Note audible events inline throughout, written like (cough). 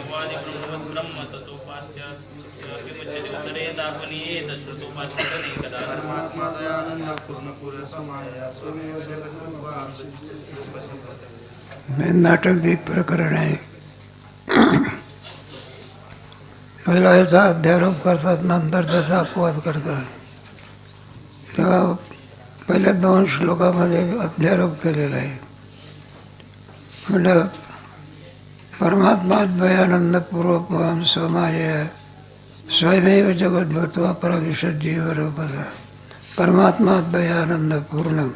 लघ्वादि ब्रह्मवद् ब्रह्म ततोपास्य किमुच्यते उत्तरे दापनीयेत श्रुतोपास्यते कदा परमात्मा दयानंद पूर्ण पूर्ण समाया स्वमेव जगत हे। नाटकदीप प्रकरण आहे पहिला याचा अध्यारोप करतात नंतर त्याचा अपवाद करतात तेव्हा पहिल्या दोन श्लोकामध्ये अध्यारोप केलेला आहे म्हटलं परमात्मा द्वयानंदपूर्वक स्वमाय स्वयमेव जगत भूत्वा प्रविशत जीवरूपद परमात्मा द्वयानंद पूर्ण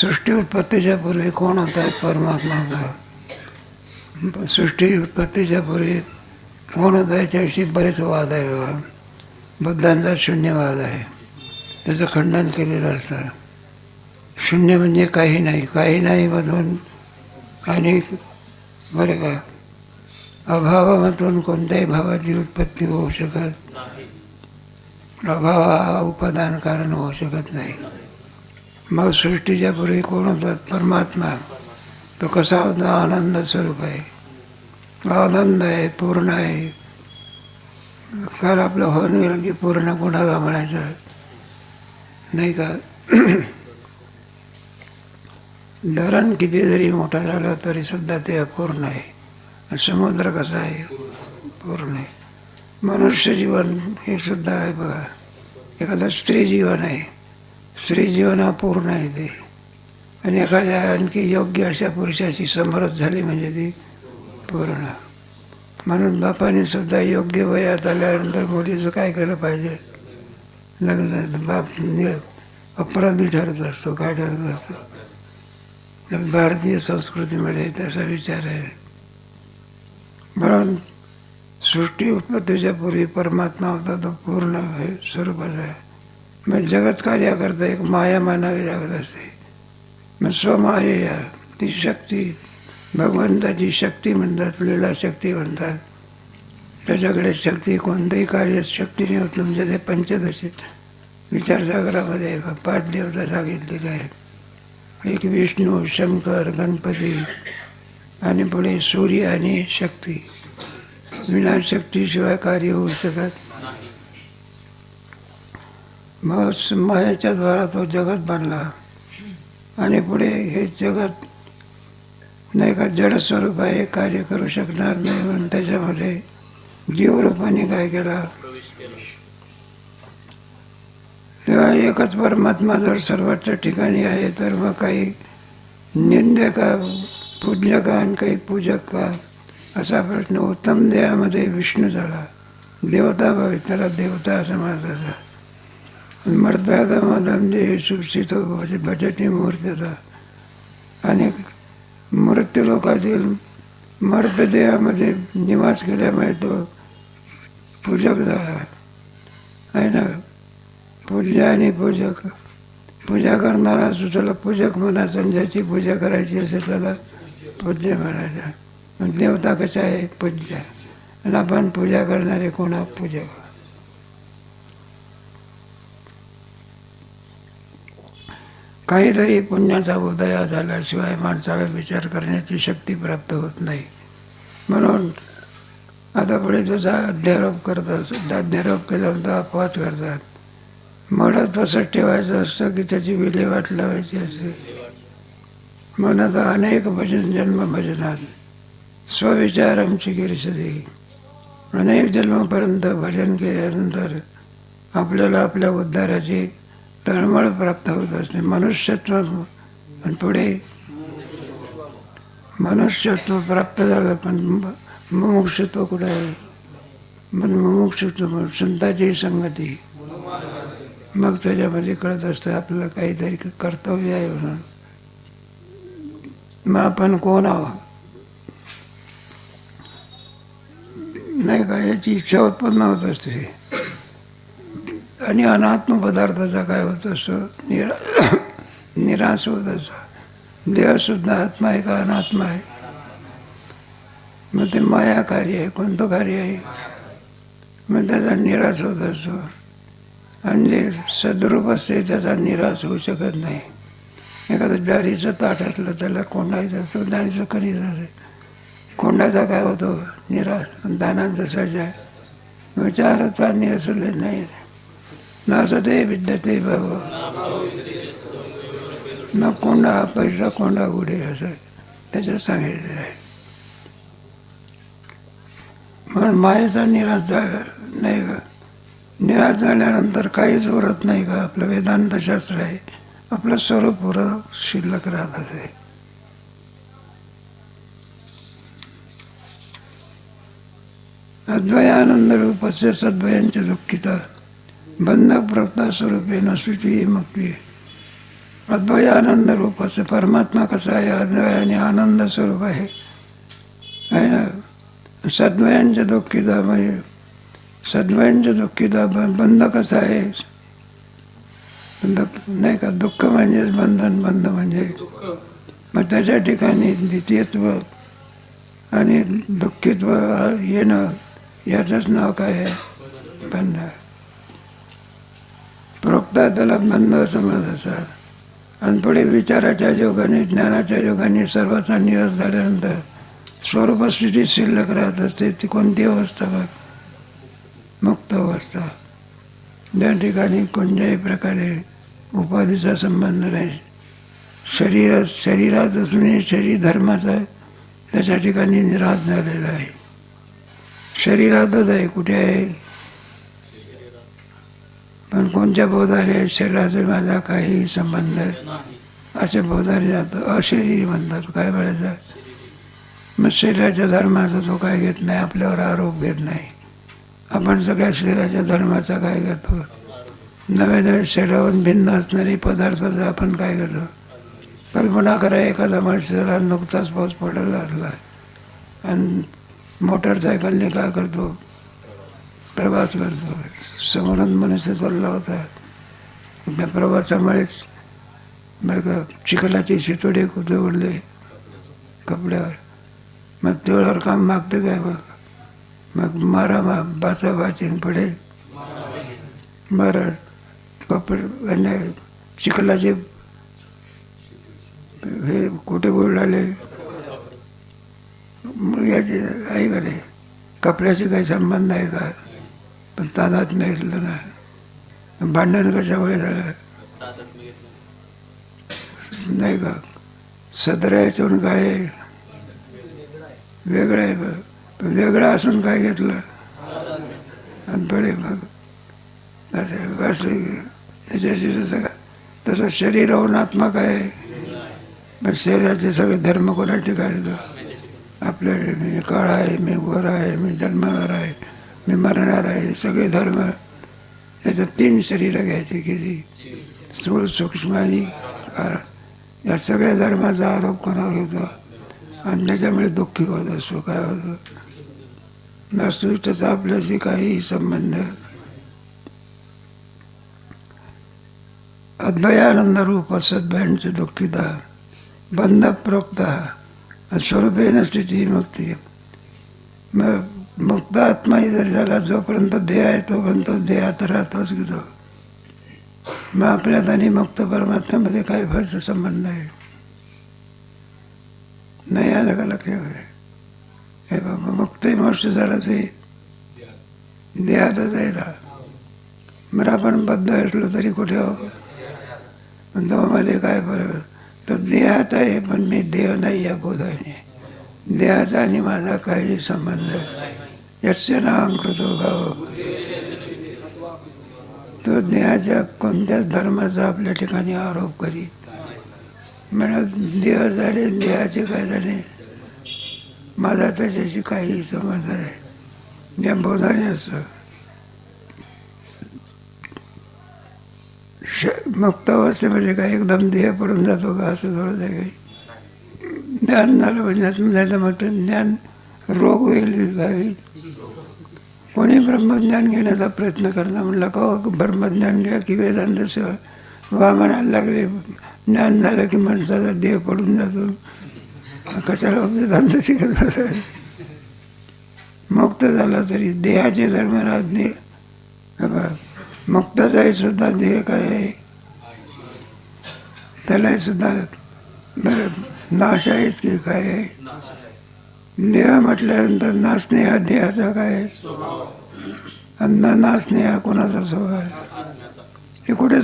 सृष्टी उत्पत्तीच्या पूर्वी कोण होता है परमात्मा? का सृष्टि उत्पत्ति उत्पत्तीच्या पूर्वी कोण होता याच्याविषयी बरेच वाद आहे बघा बुद्धांचा शून्यवाद आहे त्याचं खंडन केलेलं असतं शून्य म्हणजे काही नाही। काही नाही मधून आणि बरं का? अभावामधून कोणत्याही भावाची उत्पत्ती होऊ शकत अभाव हा उपादान कारण होऊ शकत नाही. मग सृष्टीच्या पूर्वी कोण होतात परमात्मा. तो कसा होता? आनंद स्वरूप आहे. आनंद आहे पूर्ण आहे. काल आपलं होऊन गेलं की पूर्ण कोणाला म्हणायचं? नाही का? धरण किती जरी मोठा झाला तरी सुद्धा ते अपूर्ण आहे. समुद्र कसा आहे? पूर्ण आहे. मनुष्य जीवन हे सुद्धा आहे बघा. एखादं स्त्री जीवन आहे. स्त्री जीवन अपूर्ण आहे ते. आणि एखाद्या आणखी योग्य अशा पुरुषाची समरस झाली म्हणजे ती पूर्ण. म्हणून बापाने सुद्धा योग्य वयात आल्यानंतर मुलीचं काय केलं पाहिजे? लग्न बाप नि- अपराधी ठरत असतो काय ठरत असतो? भारतीय संस्कृतीमध्ये तसा विचार आहे. म्हणून सृष्टी उत्पत्तीच्या पूर्वी परमात्मा होता तो पूर्ण आहे स्वरूपाचा आहे. मग जगत कार्याकरता एक माया मानावी लागत असते. मग स्वमाया ती शक्ती भगवंताची शक्ती म्हणतात लीला शक्ती म्हणतात. त्याच्याकडे शक्ती कोणतंही कार्य शक्तीने होत म्हणजे ते पंचदशी विचारसागरामध्ये पाच देवता सांगितलेले आहे एक विष्णू शंकर गणपती आणि पुढे सूर्य आणि शक्ती. विना शक्तीशिवाय कार्य होऊ शकत नाही मग मायाच्या द्वारा तो जगत बनला. आणि पुढे हे जगत नाही का जड स्वरूप आहे कार्य करू शकणार नाही म्हणून त्याच्यामध्ये जीवरूपाने काय केला? एकच परमात्मा जर सर्वच ठिकाणी आहे तर मग काही निंद का पूज्य का आणि काही पूजक का? असा प्रश्न उत्तम देहामध्ये विष्णू झाला. देवता भावे त्याला देवता असं म्हणतात मर्दादमदम देह सुस्थितो भज भजती मूर्तता आणि मृत्यू लोकातील मर्तदेहामध्ये निवास केल्यामुळे तो पूजक झाला. आहे ना? पूजा आणि पूजक पूजा करणारा असो त्याला पूजक म्हणायचं आणि ज्याची पूजा करायची असेल त्याला पूज्य म्हणायचं. देवता कसा आहे पूज्य. आणि आपण पूजा करणारे कोणा पूजक. काहीतरी पुण्याचा उदय झाल्याशिवाय माणसाला विचार करण्याची शक्ती प्राप्त होत नाही. म्हणून आता पुढे जसा अध्यारोप करतात अध्यारोप अध्यारोप केल्यानंतर अपवाद करतात. मनात तसं ठेवायचं असतं की त्याची विल्हेवाट लावायची असते. म्हणत अनेक भजन जन्म भजनात स्वविचारम चिकित्सदी अनेक जन्मापर्यंत भजन केल्यानंतर आपल्याला आपल्या उद्धाराची तळमळ प्राप्त होत असते. मनुष्यत्व पण पुढे. मनुष्यत्व प्राप्त झालं पण मुमुक्षत्व कुठं आहे? पण मुमुक्षत्व संताची संगती. मग त्याच्यामध्ये कळत असतं आपल्याला काहीतरी कर्तव्य आहे म्हणून. मग आपण कोण आहोत नाही का याची इच्छा उत्पन्न होत असते. आणि अनात्म पदार्थाचा काय होत असतो? निरा (coughs) निराश होत असतो. देहसुद्धा आत्मा आहे का अनात्मा आहे? मग ते माया कार्य आहे कोणतं कार्य आहे? मग त्याचा निराश होत असतो. आणि जे सद्रूप असते त्याचा निराश होऊ शकत नाही. एखादं ज्वारीचं ताट असलं त्याला कोंडायचं असतो दाणीचं करीत असे कोंडाचा काय होतो? निराश. दानांचा जसाच्या आहे विचाराचा निरसले नाही. नासते विद्यते भाव. न कोंडा पैसा कोंडा उडे असं त्याच्यात सांगितलेलं आहे. म्हणून मायेचा निराश झाला नाही का? निराश झाल्यानंतर काहीच उरत नाही का आपलं वेदांतशास्त्र आहे. आपलं स्वरूप पुरं शिल्लक राहत असे अद्वयानंद रूपस्य सद्वयांचे दुःखिता. बंधक प्रवता स्वरूपे स्थिती मुक्ती. अद्वयानंद रूपाचं परमात्मा कसा आहे? अद्वयाने आनंद स्वरूप आहे. आहे ना? सद्वयांच्या दुःखिता म्हणजे सद्वयांच्या दुःखिता ब- बंध कसा आहे. नाही का? दुःख म्हणजेच बंधन बंध म्हणजे. मग त्याच्या ठिकाणी द्वितीयत्व आणि दुःखित्व येणं याचंच नाव काय आहे? बंध. प्रोक्ता त्याला बंध समज असतात. आणि पुढे विचाराच्या योगाने ज्ञानाच्या योगाने सर्वाचा निरस झाल्यानंतर स्वरूपस्थिती शिल्लक राहत असते. ती कोणती अवस्था बघ? वाजता ज्या ठिकाणी कोणत्याही प्रकारे उपाधीचा संबंध नाही. शरीर शरीरात असूनही शरीर धर्माचा आहे. त्याच्या ठिकाणी निराश झालेला आहे. शरीरातच आहे कुठे आहे? पण कोणत्या बोधाने शरीराचा माझा काही संबंध असे बोधाने जातं? अशरीर म्हणतात काय म्हणायचं मग शरीराच्या धर्माचा तो काय घेत नाही आपल्यावर आरोप घेत नाही. आपण सगळ्या शरीराच्या धर्माचा काय करतो? नवे नवे शरीरावर भिन्न असणारे पदार्थाचा आपण काय करतो? कल्पना करा एखादा माणसाला नुकताच पाऊस पडायला लागला आणि मोटरसायकलने काय करतो? प्रवास करतो. समोरून मनुष्य चालला होता. त्या प्रवासामुळेच मग चिखलाचे शितोडे कुदवडले कपड्यावर. मग तेवढ्यावर काम मागतं काय मग मग मारा मा बाचा पुढे. मारा कपडे आणि चिखलाचे हे कुठे बोलले याचे आहे का नाही? कपड्याचे काही संबंध आहे का? पण तानात नाही घेतलं ना. भांडण कशामुळे झालं? नाही का? सदरा याच्यावरून काय वेगळं आहे बघ. वेगळं असून काय घेतलं? आणि पुढे मग. असं त्याच्याशी तसं का तसं शरीर होऊन आत्मा काय आहे. पण शरीराचे सगळे धर्म कोणा ठिकाणी तो आपल्या मी काळ आहे मी वर आहे मी जन्मणार आहे मी मरणार आहे सगळे धर्म. त्याच्यात तीन शरीरं घ्यायची किती? स्थूल सूक्ष्म आणि कारण. या सगळ्या धर्माचा आरोप कोणावर होतो? आणि त्याच्यामुळे दुःखी होत असतो काय होतं वास्तविकतेचा आपल्याशी काही संबंध. अद्वयानंद रूप सद्भयांचे दुःखिता बंध प्रोक्त स्वरूपेन स्थिती मुक्ती. मग मुक्त आत्माही जर झाला जोपर्यंत देह आहे तोपर्यंत देहात राहतोच घेतो मग आपल्यात आणि मुक्त परमात्म्यामध्ये काय फारसा संबंध आहे नाही आलं का लक्षामध्ये हे बाबा मग ते मोक्ष झालं ते. देहातच आहे ना. बरं आपण बद्ध असलो तरी कुठे हो? पण दोमध्ये काय फरक? तर देहात आहे पण मी देह नाही या बोधाने. देहाचा आणि माझा काही संबंध. याचे नावांकृत भाव. तो देहाच्या कोणत्याच धर्माचा आपल्या ठिकाणी आरोप करीत म्हणत देह झाले देहाचे काय झाले? माझा त्याच्याशी काही संबंध नाही. या बोधाने असतं. श अवस्थे म्हणजे काय एकदम देह पडून जातो का असं थोडं आहे काही? ज्ञान झालं म्हणजे तर मग ते ज्ञान रोग होईल काही कोणी ब्रह्मज्ञान घेण्याचा प्रयत्न करणार म्हणलं का ब्रह्मज्ञान घ्या की वेदांत सेवा वा म्हणायला लागले. ज्ञान झालं की माणसाचा देह पडून जातो. कशाला वेदांत शिकत बसायचं? मुक्त झाला तरी देहाचे धर्म राहत बाबा मुक्ताचा आहे सुद्धा देह काय आहे? त्यालाही सुद्धा बरं नाश आहेत की काय आहे? देह म्हटल्यानंतर नाचणे हा देहाचा काय आहे? आणि न नाचणे हा कोणाचा स्वभाव आहे? हे कुठे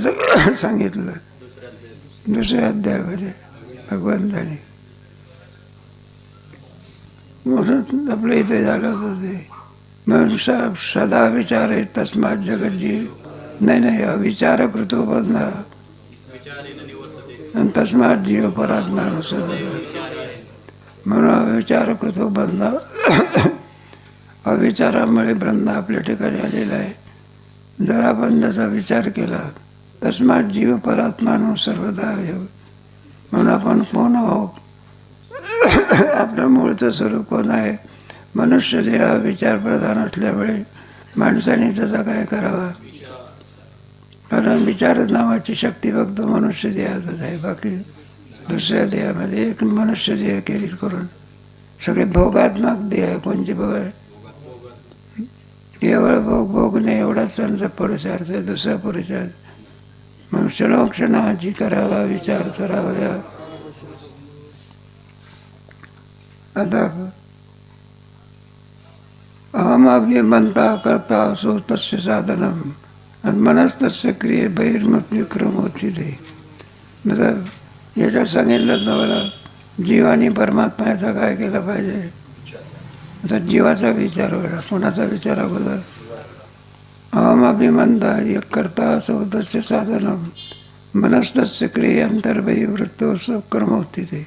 सांगितलं? दुसऱ्या अध्यायामध्ये भगवंताने म्हणून आपल्या इथे झालं होतं ते म्हणून स सदा विचार आहे तस्मात जगज्जीव नाही नाही अविचार कृतो आणि तस्मात जीव परात्मा विचारी म्हणून अविचार कृतो अविचारामुळे ब्रह्म आपल्या ठिकाणी आलेला आहे जर आपण त्याचा विचार केला तस्मात जीव परात्मानो सर्वदा म्हणून आपण कोण आहोत आपलं मूळचं स्वरूप कोण आहे मनुष्य देह विचार प्रधान असल्यामुळे माणसाने त्याचा काय करावा कारण विचार नावाची शक्ती फक्त मनुष्य देहातच आहे बाकी दुसऱ्या देहामध्ये एक मनुष्य देह केली करून सगळे भोगात्मक देह कोणते भोग आहे केवळ भोग भोगणे एवढाच त्यांचा पुरुषार्थ आहे दुसरा पुरुषार्थ मग क्षणोक्षणाची करावा विचार करावा. आता अहम अभिमंता करता असो तस्य साधनम आणि मनस्तस्य क्रिये बहिर्मत्विक्रम होती ते मतलब याच्यात सांगितलं ना मला जीवाने परमात्मा याचा काय केलं पाहिजे? आता जीवाचा विचार वेळा कोणाचा विचार अगोदर? अहम यः कर्ता करता असो तस्य साधनम मनस्तस्य क्रिये वृत्तौ कर्म होती ते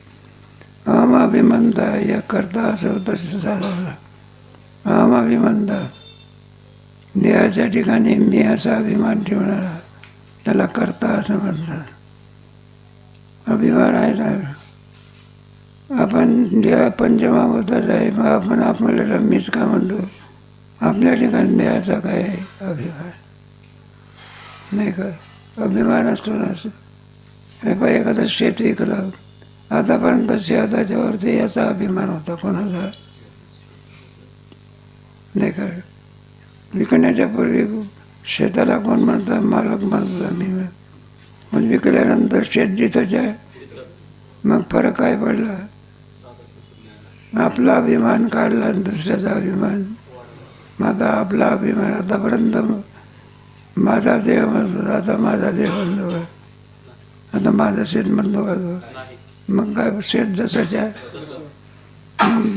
अहम अभिमंता एक करता असो तस्य साधन। अहम देहाच्या ठिकाणी मी असा अभिमान ठेवणारा त्याला करता असं म्हणतात। अभिमान आहे ना? आपण देहा पंचमाभूताच आहे मग आपण आपल्याला मीच का म्हणतो? आपल्या ठिकाणी देहाचा काय आहे अभिमान नाही का? अभिमान असतो ना असं. हे पाय एखादं शेत विकलं. आतापर्यंत शेताच्या वरती याचा अभिमान होता कोणाचा? नाही का? विकण्याच्या पूर्वी शेताला कोण म्हणतात मालक म्हणतात मी पण विकल्यानंतर शेत जिथंच आहे मग फरक काय पडला? आपला अभिमान काढला आणि दुसऱ्याचा अभिमान. माझा आपला अभिमान आतापर्यंत माझा देह म्हणतो आता माझा देह म्हणतो आता माझं शेत म्हणतो का मग काय शेत जसाच्या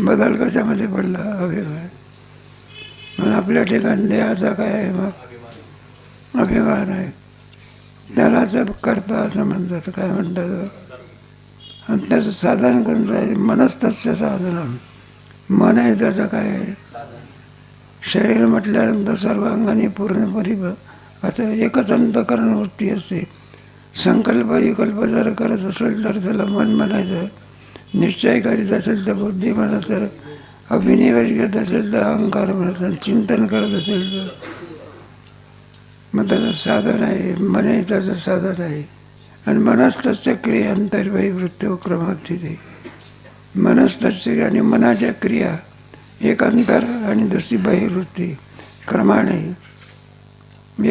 बदल कशामध्ये पडला? अभिमान. म्हणून आपल्या ठिकाणी देहाचा काय आहे मग? अभिमान आहे. त्यालाच करता असं म्हणतात काय म्हणतात? आणि त्याचं साधन कोणतं आहे? मनस्तस्य साधन. मन आहे त्याचं काय आहे? शरीर म्हटल्यानंतर सर्वांगाने पूर्ण पूर्णपणे असं एकच अंतकरण वृत्ती असते. संकल्प विकल्प जर करत असेल तर त्याला मन म्हणायचं. निश्चय करीत असेल तर बुद्धी म्हणायचं. अभिनिवेश घेत असेल तर अहंकार म्हणायचं. चिंतन करत असेल तर. मग त्याचं साधन आहे. मनही त्याचं साधन आहे. आणि मनस्तस्य क्रिया अंतर्वायी वृत्ती क्रमात तिथे मनस्तस्य आणि मनाच्या क्रिया एक अंतर आणि दुसरी बहिर्वृत्ती क्रमाने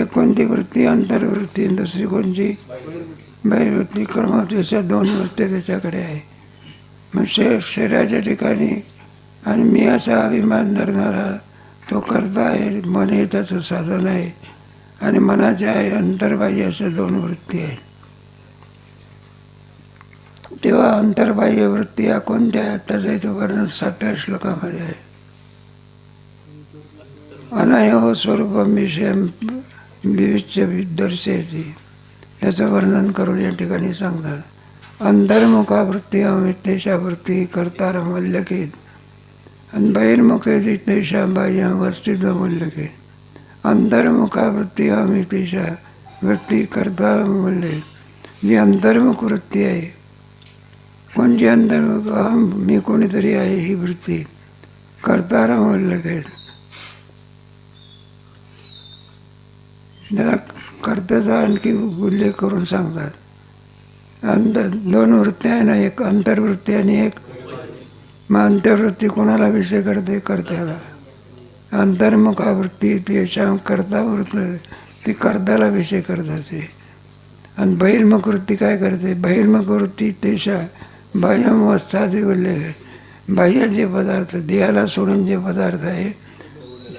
एक कोणती वृत्ती अंतर्वृत्ती दुसरी कोणती बहिर्वृत्ती क्रमात अशा दोन वृत्ती त्याच्याकडे आहे. मग शे शरीराच्या ठिकाणी आणि मी असा अभिमान धरणारा तो करता आहे मन हे त्याचं साधन आहे आणि मनाचे आहे अंतर्बाह्य अशा दोन वृत्ती आहेत. तेव्हा अंतर्बाह्य वृत्ती या कोणत्या? त्याचं इथं वर्णन सातव्या श्लोकामध्ये आहे. अनयो स्वरूपम विषयम विविच्य दर्शयते. त्याचं वर्णन करून या ठिकाणी सांगतात. अंतर्मुखा वृत्ती अमितेशा वृत्ती कर्तार मल्लकेत. आणि बहिर्मुखे तेशा बाह्य वस्तित्व मल्लकेत. अंतर्मुखा वृत्ती अमितेशा वृत्ती कर्तार मूल्य जी अंतर्मुख वृत्ती आहे. कोणची अंतर्मुख? अहम मी कोणीतरी आहे ही वृत्ती. कर्तार मल्लकेत. त्याला कर्त्याचा आणखी उल्लेख करून सांगतात. अंतर दोन वृत्ती आहे ना एक अंतर्वृत्ती आणि एक मग अंतर्वृत्ती कोणाला विषय करते? कर्त्याला. अंतर्मुखावृत्ती त्याच्या कर्ता वृत्त ती कर्त्याला विषय करत असते आणि बहिर्मुख वृत्ती काय करते? बहिर्मुख वृत्ती तेशा बाह्यमवस्थाचे उल्लेख बाह्य जे पदार्थ देहाला सोडून जे पदार्थ आहे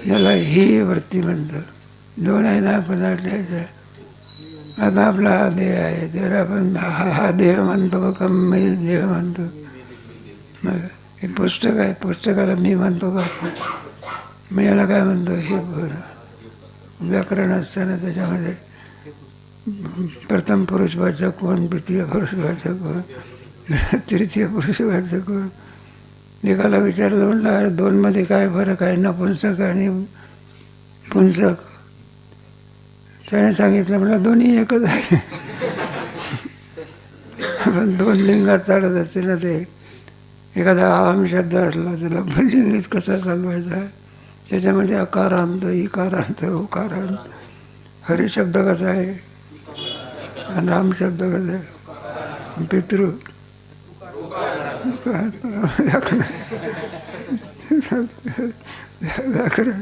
त्याला ही वृत्ती म्हणतं दोन आहे ना पदार्थ आता आपला हा देह आहे जर आपण हा हा देह म्हणतो का मी देह म्हणतो. मग हे पुस्तक आहे पुस्तकाला मी म्हणतो का? मी याला काय म्हणतो? हे व्याकरण असताना त्याच्यामध्ये प्रथम पुरुष वाचक कोण द्वितीय पुरुषवाचक कोण तृतीय पुरुषवाचक कोण? एकाला विचारलं म्हणलं अरे दोनमध्ये काय फरक आहे? नपुंसक आणि पुंसक. त्याने सांगितलं म्हटलं दोन्ही एकच आहे. पण दोन लिंगात चालत असते ना ते एखादा आम शब्द असला त्याला लिंगीत कसा चालवायचा? त्याच्यामध्ये अकारांत इकारांत उकारांत हरी शब्द कसा आहे? आणि राम शब्द कसा आहे? पितृ? व्याकरण. व्याकरण.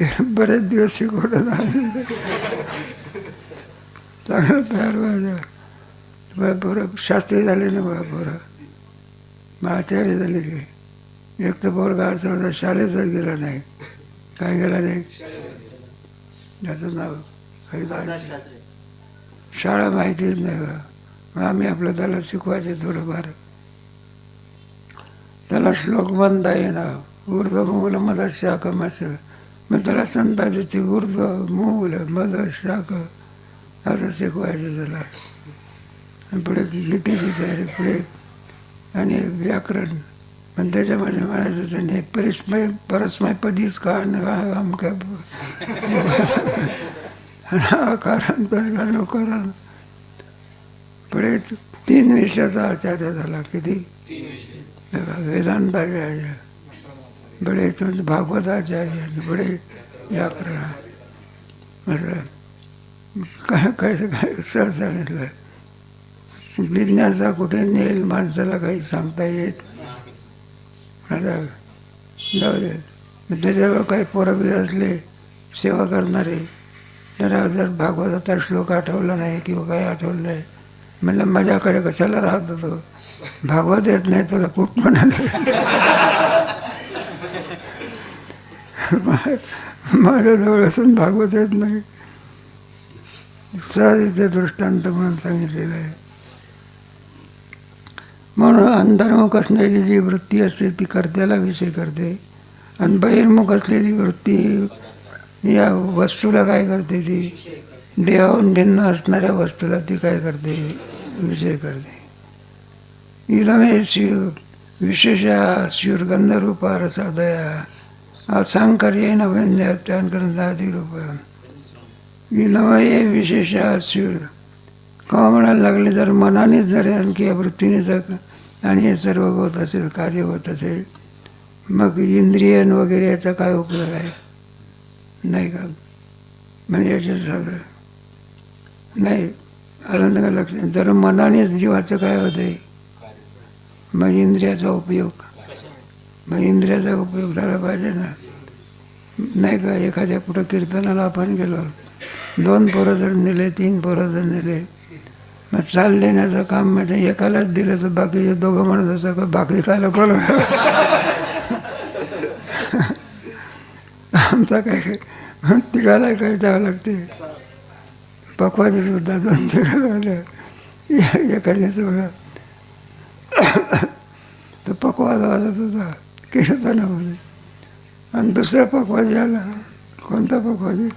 (laughs) बरेच दिवस शिकवलं नाही. चांगलं तयार व्हायचं. बा पोरं शास्त्री झाले ना बा पोरं. मग आचार्य झाले की. एक तर पोरगा असं होता शाळेतच गेला नाही. काय गेला नाही? त्याचं नाव हरिदास. शाळा माहितीच नाही बा. मग आम्ही आपलं त्याला शिकवायचे थोडंफार. त्याला श्लोक म्हणता येणार ऊर्ध मूल मद शाख मस मग त्याला संता देते ऊर्ध मूल मद शाख असं शिकवायचं त्याला आणि पुढे गीतेची तयारी पुढे आणि व्याकरण पण त्याच्यामध्ये म्हणायचं त्याने परिस्मय परस्मय पदीच का आमका आकारांत नोकारांत पुढे तीन विषयाचा आचार्य झाला किती वेदांताचार्य बड़े तुमचं भागवताचार्य बडे पुढे व्याकरण असं काय काय काय सहज सांगितलं जिज्ञासा कुठे नेल माणसाला काही सांगता येत? आता जाऊ दे. त्याच्यावर काही पोरबीर असले सेवा करणारे. त्याला जर भागवताचा श्लोक आठवला नाही किंवा काही आठवलं नाही म्हणलं माझ्याकडे कशाला राहत होतो भागवत येत नाही तुला कुठ म्हणाले? (laughs) माझ्याजवळ असून भागवत येत नाही. सहज इथे दृष्टांत म्हणून सांगितलेलं आहे. म्हणून अंतर्मुख असणारी जी वृत्ती असते ती कर्त्याला विषय करते. आणि बहिर्मुख असलेली वृत्ती या वस्तूला काय करते ती? देहाहून भिन्न असणाऱ्या वस्तूला ती काय करते? विषय करते. इलमे शिव विशेष शिवगंधरूपा रसादया असांकर्येन वैन्यात्यान रूप इलमय विशेष शिव। का म्हणायला लागले जर मनानेच जर आणखी या वृत्तीने जर आणि हे सर्व होत असेल कार्य होत असेल मग इंद्रियन वगैरे याचा काय उपयोग आहे नाही का? म्हणजे याच्या सगळं नाही आलं ना का जर मनानेच जीवाचं काय होतंय मग इंद्रियाचा उपयोग। मग इंद्रियाचा उपयोग झाला पाहिजे ना. नाही का एखाद्या कुठं कीर्तनाला आपण गेलो दोन पोरं जर नेले तीन पोरं जर नेले मग चाल देण्याचं काम म्हणजे एकालाच दिलं तर बाकीचे दोघं म्हणत असं का बाकी खायला बोलवलं आमचा काय तिघाला काय द्यावं लागते? पकवाने सुद्धा दोन तिघाला आल्या एखाद्याचं बघा तर पकवाद वाजत होता कीर्तनामध्ये आणि दुसरा पकवाज आला कोणता पकवाजी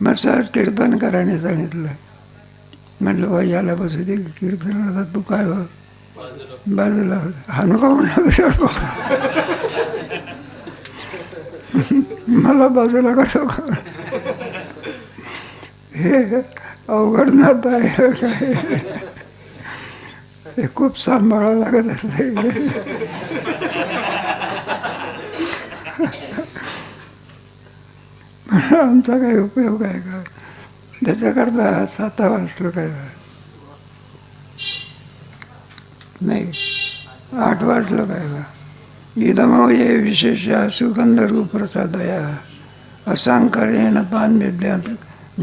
मग सहज कीर्तनकाराने सांगितलं. म्हटलं बा याला बसू दे कीर्तन. आता तू काय हो? बाजूला हनुका हा नको म्हणला दुसरा मला बाजूला कसं का हे अवघड नात आहे काय? हे खूप सांभाळावं लागत असते आमचा काही उपयोग आहे का? त्याच्याकरता साता वाजलो काय नाही आठ वाजलं काय बा. इदमये विशेष सुगंध रूपप्रसादया असांकर्येन तान विद्यात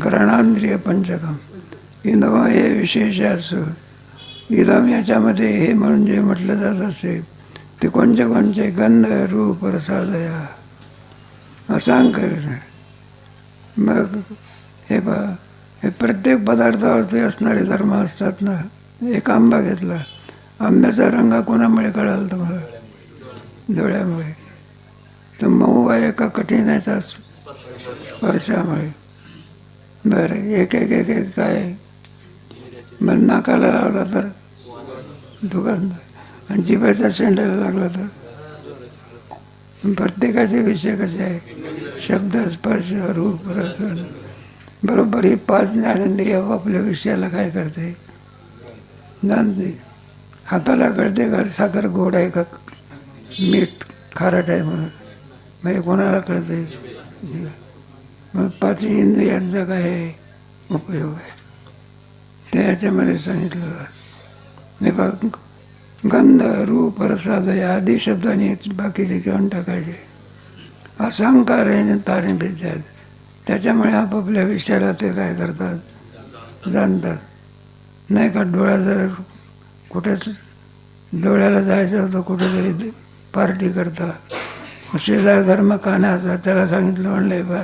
ग्रहणांद्रिय पंचकम इदमये विशेष असू इदम याच्यामध्ये हे म्हणून जे म्हटलं जात असे ते कोणचे कोणते गंध रूप रसादया असांकर मग हे बा हे प्रत्येक पदार्थावरती असणारे धर्म असतात ना एक आंबा घेतला. आंब्याचा रंग कोणामुळे कळाला तुम्हाला? डोळ्यामुळे. तर मऊ आहे का कठीण आहे त्या स्पर्शामुळे. बरं एक एक एक एक काय? मग नाकाला लावला तर? दुकानदार आणि जिभेचा शेंडायला लागला तर? प्रत्येकाचे विषय कसे आहे? शब्द स्पर्श रूप रस बरोबर ही पाच ज्ञानेंद्रिय आपल्या विषयाला काय करते? जाणते. हाताला कळते का साखर गोड आहे का? मीठ खारट आहे म्हणून. मग कोणाला कळते? मग पाच इंद्रियांचा काय उपयोग आहे. ते याच्यामध्ये सांगितलं. मी बघ गंध रूप रसाद या आधी शब्दाने बाकीचे घेऊन टाकायचे. असंकार आहे तारण त्याच्यामुळे आपापल्या विषयाला ते काय करतात? जाणतात. नाही का डोळा जर कुठेच डोळ्याला जायचं होतं कुठेतरी पार्टी करतात. शेजार धर्म कानाचा त्याला सांगितलं म्हणलं बा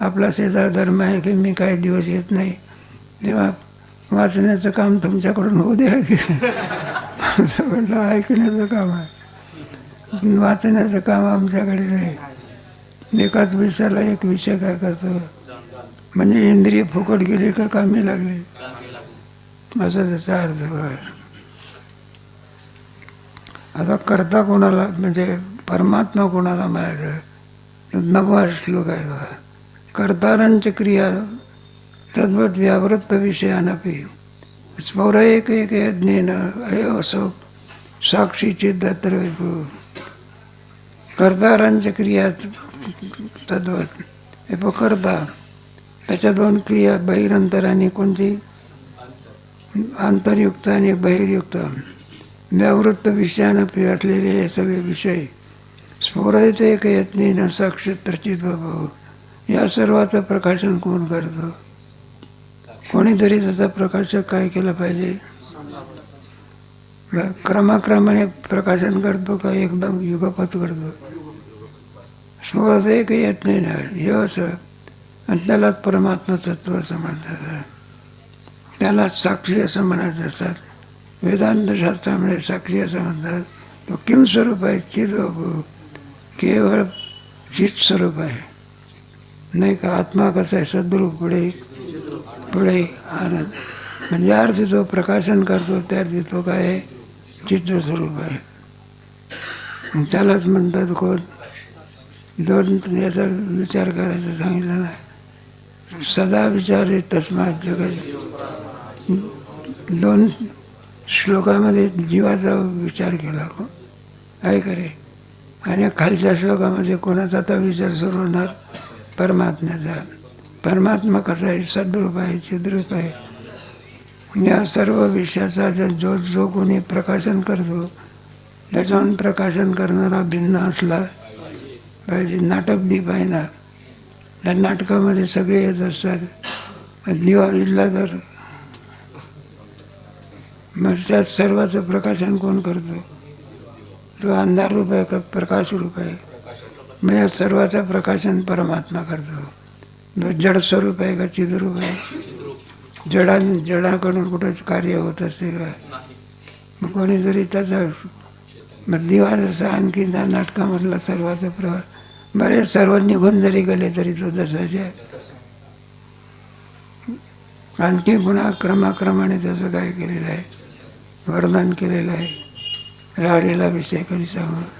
आपला शेजार धर्म आहे की मी काही दिवस येत नाही. तेव्हा वाचण्याचं काम तुमच्याकडून होऊ द्या. की (laughs) असं म्हटलं ऐकण्याचं काम आहे. वाचण्याचं काम आमच्याकडे नाही. एकाच विषयाला एक विषय काय करतो? म्हणजे इंद्रिय फुकट गेली का कामी लागली? असा त्याचा अर्थ आता करता कोणाला, म्हणजे परमात्मा कोणाला मिळायचं? नवा श्लोक आहे बघा. क्रिया, तद्वत व्यावृत्त विषयानपी. स्फोर एक एक यज्ञेन असो साक्षीची दत्र विभू. क्रिया तद्वत. हे पकडता. त्याच्या दोन क्रिया बहिरंतर आणि कोणती? आंतरयुक्त आणि बहिर्युक्त. व्यावृत्त विषयानं असलेले हे सगळे विषय स्फोरायचे एक यत्नीनं साक्षत्रचित भाऊ या सर्वाचं प्रकाशन कोण करतं? कोणीतरी त्याचा प्रकाशक काय केलं पाहिजे? क्रमाक्रमाने प्रकाशन करतो का? एकदम युगपत करतो? स्फोरत एक येत नाही ना. हे असं. आणि त्यालाच परमात्मा तत्व असं म्हणतात. त्यालाच साक्षी असं म्हणायचं असतात. वेदांत शास्त्रामध्ये साक्षी असं म्हणतात. तो किम स्वरूप आहे? चिद केवळ चित स्वरूप आहे. नाही का? आत्मा कसा आहे? सद्रूप पुढे पुढे आनंद म्हणजे अर्थी तो प्रकाशन करतो त्या अर्थी तो काय आहे? चित्र स्वरूप आहे त्यालाच म्हणतात कोण? दोन याचा विचार करायचा सांगितलं नाही सदा विचार तस्मात जगत. दोन श्लोकामध्ये जीवाचा विचार केला. को आणि खालच्या श्लोकामध्ये कोणाचा आता विचार सुरू होणार? परमात्म्याचा. परमात्मा कसा आहे? सद्रूप आहे चिद्रूप आहे. या सर्व विषयाचा जर जो जो कोणी प्रकाशन करतो त्याच्याहून प्रकाशन करणारा भिन्न असला पाहिजे. नाटक दीप आहे ना त्या नाटकामध्ये सगळे येत असतात. दिवा विजला तर मग त्यात सर्वाचं प्रकाशन कोण करतो? तो अंधार रूप आहे का प्रकाश रूप आहे मग या सर्वाचं प्रकाशन परमात्मा करतो. तो जड स्वरूप आहे का चिद्रूप आहे? जडा जडाकडून कुठंच कार्य होत असते का? मग कोणीतरी त्याचा मग दिवा जसा आणखी त्या नाटकामधला सर्वाचा प्रवास बरेच सर्व निघून जरी गेले तरी तो तसाच आहे. आणखी पुन्हा क्रमाक्रमाने त्याचं काय केलेलं आहे? वर्णन केलेलं आहे. राडीला विषय कधी सांगू